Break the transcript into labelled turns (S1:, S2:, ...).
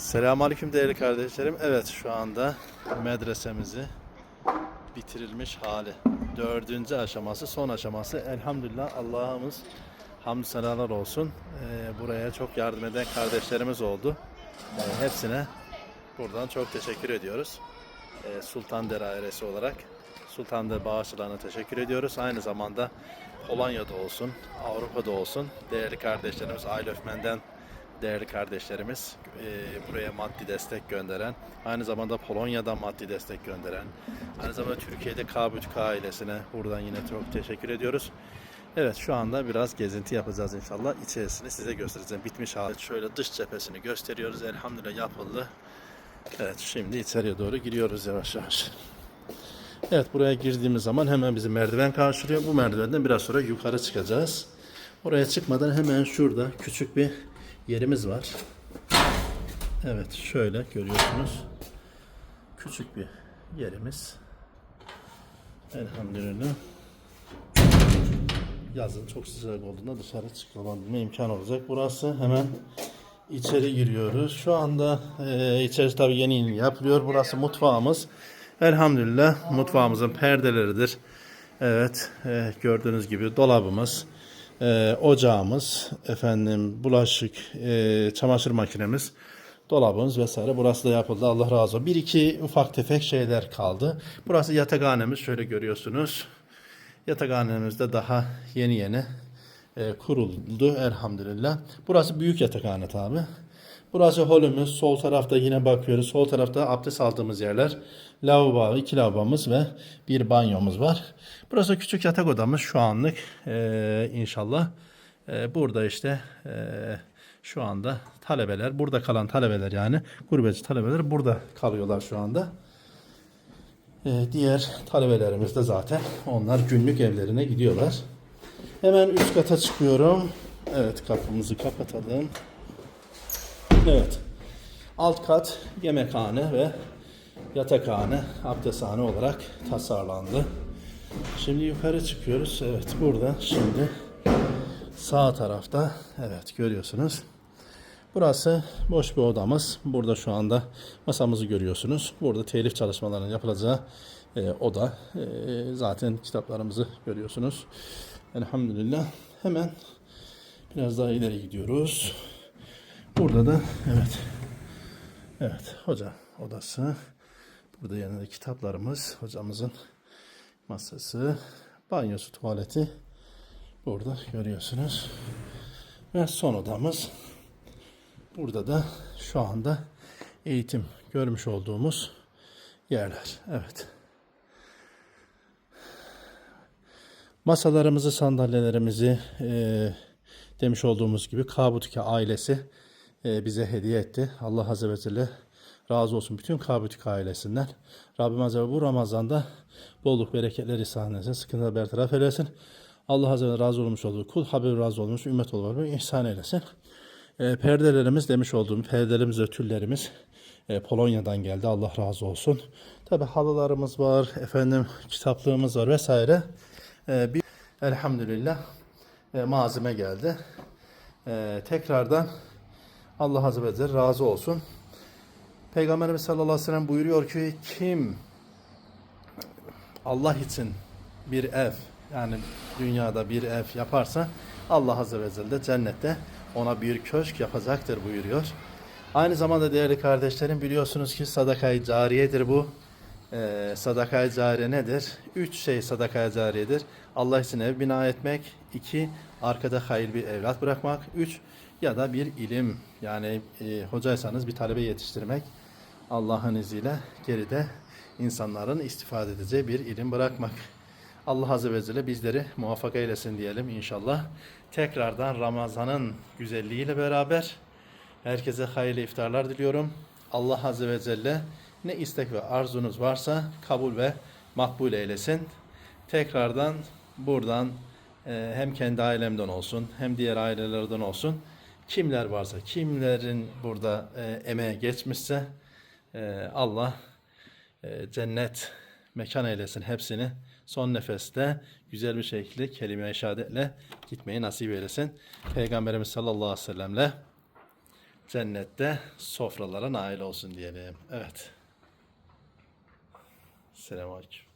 S1: Selamünaleyküm değerli kardeşlerim. Evet şu anda medresemizi bitirilmiş hali. Dördüncü aşaması, son aşaması. Elhamdülillah Allah'ımız hamd senalar olsun. Ee, buraya çok yardım eden kardeşlerimiz oldu. Ee, hepsine buradan çok teşekkür ediyoruz. Ee, Sultan Dere ailesi olarak Sultan Dere bağışçılarına teşekkür ediyoruz. Aynı zamanda Polonya'da olsun, Avrupa'da olsun değerli kardeşlerimiz Aile Öfmen'den değerli kardeşlerimiz e, buraya maddi destek gönderen, aynı zamanda Polonya'dan maddi destek gönderen, aynı zamanda Türkiye'de Kabütk ailesine buradan yine çok teşekkür ediyoruz. Evet şu anda biraz gezinti yapacağız inşallah. İçerisini size göstereceğim. Bitmiş hali. Şöyle dış cephesini gösteriyoruz. Elhamdülillah yapıldı. Evet şimdi içeriye doğru giriyoruz yavaş yavaş. Evet buraya girdiğimiz zaman hemen bizi merdiven karşılıyor. Bu merdivenden biraz sonra yukarı çıkacağız. Oraya çıkmadan hemen şurada küçük bir yerimiz var. Evet şöyle görüyorsunuz. Küçük bir yerimiz. Elhamdülillah. Yazın çok sıcak olduğunda dışarı çıkabilme imkan olacak. Burası hemen içeri giriyoruz. Şu anda e, içerisi tabii yeni yeni yapılıyor. Burası mutfağımız. Elhamdülillah mutfağımızın perdeleridir. Evet e, gördüğünüz gibi dolabımız, e, ocağımız, efendim bulaşık, e, çamaşır makinemiz, dolabımız vesaire. Burası da yapıldı. Allah razı olsun. Bir iki ufak tefek şeyler kaldı. Burası yatakhanemiz. Şöyle görüyorsunuz. Yatakhanemiz de daha yeni yeni e, kuruldu elhamdülillah. Burası büyük yatakhane tabi. Burası holümüz. Sol tarafta yine bakıyoruz. Sol tarafta abdest aldığımız yerler. Lavabo, iki lavabomuz ve bir banyomuz var. Burası küçük yatak odamız şu anlık e, inşallah. E, burada işte e, şu anda talebeler, burada kalan talebeler yani gurbetçi talebeler burada kalıyorlar şu anda. Ee, diğer talebelerimiz de zaten onlar günlük evlerine gidiyorlar. Hemen üst kata çıkıyorum. Evet kapımızı kapatalım. Evet. Alt kat yemekhane ve yatakhane, abdesthane olarak tasarlandı. Şimdi yukarı çıkıyoruz. Evet burada şimdi sağ tarafta evet görüyorsunuz. Burası boş bir odamız. Burada şu anda masamızı görüyorsunuz. Burada telif çalışmalarının yapılacağı e, oda. E, zaten kitaplarımızı görüyorsunuz. Elhamdülillah. Hemen biraz daha ileri gidiyoruz. Burada da evet. Evet hoca odası. Burada yanında kitaplarımız. Hocamızın masası. Banyosu, tuvaleti. Burada görüyorsunuz. Ve son odamız. Burada da şu anda eğitim görmüş olduğumuz yerler. Evet. Masalarımızı, sandalyelerimizi e, demiş olduğumuz gibi Kabutike ailesi bize hediye etti. Allah Azze ve Celle razı olsun bütün Kabutike ailesinden. Rabbim Azze ve bu Ramazan'da bolluk bereketler ihsan etsin. Sıkıntıları bertaraf eylesin. Allah Azze ve razı olmuş olduğu kul, haber razı olmuş ümmet olarak ihsan eylesin. E, perdelerimiz demiş olduğum perdelerimiz, ötüllerimiz e, Polonya'dan geldi. Allah razı olsun. Tabi halılarımız var, efendim kitaplığımız var vesaire. E, bir elhamdülillah e, malzeme geldi. E, tekrardan Allah Azze ve Celle razı olsun. Peygamberimiz sallallahu aleyhi ve sellem buyuruyor ki kim Allah için bir ev yani dünyada bir ev yaparsa Allah Azze ve Celle de cennette ona bir köşk yapacaktır buyuruyor. Aynı zamanda değerli kardeşlerim biliyorsunuz ki sadakayı cariyedir bu. Ee, sadakayı cariye nedir? Üç şey sadakayı cariyedir. Allah için ev bina etmek. iki arkada hayır bir evlat bırakmak. Üç ya da bir ilim yani e, hocaysanız bir talebe yetiştirmek. Allah'ın izniyle geride insanların istifade edeceği bir ilim bırakmak. Allah Azze ve Celle bizleri muvaffak eylesin diyelim inşallah. Tekrardan Ramazan'ın güzelliğiyle beraber herkese hayırlı iftarlar diliyorum. Allah Azze ve Celle ne istek ve arzunuz varsa kabul ve makbul eylesin. Tekrardan buradan e, hem kendi ailemden olsun hem diğer ailelerden olsun kimler varsa kimlerin burada e, emeğe geçmişse e, Allah cennet mekan eylesin hepsini. Son nefeste güzel bir şekilde kelime-i şehadetle gitmeyi nasip eylesin. Peygamberimiz sallallahu aleyhi ve sellemle cennette sofralara nail olsun diyelim. Evet. ሰላማችሁ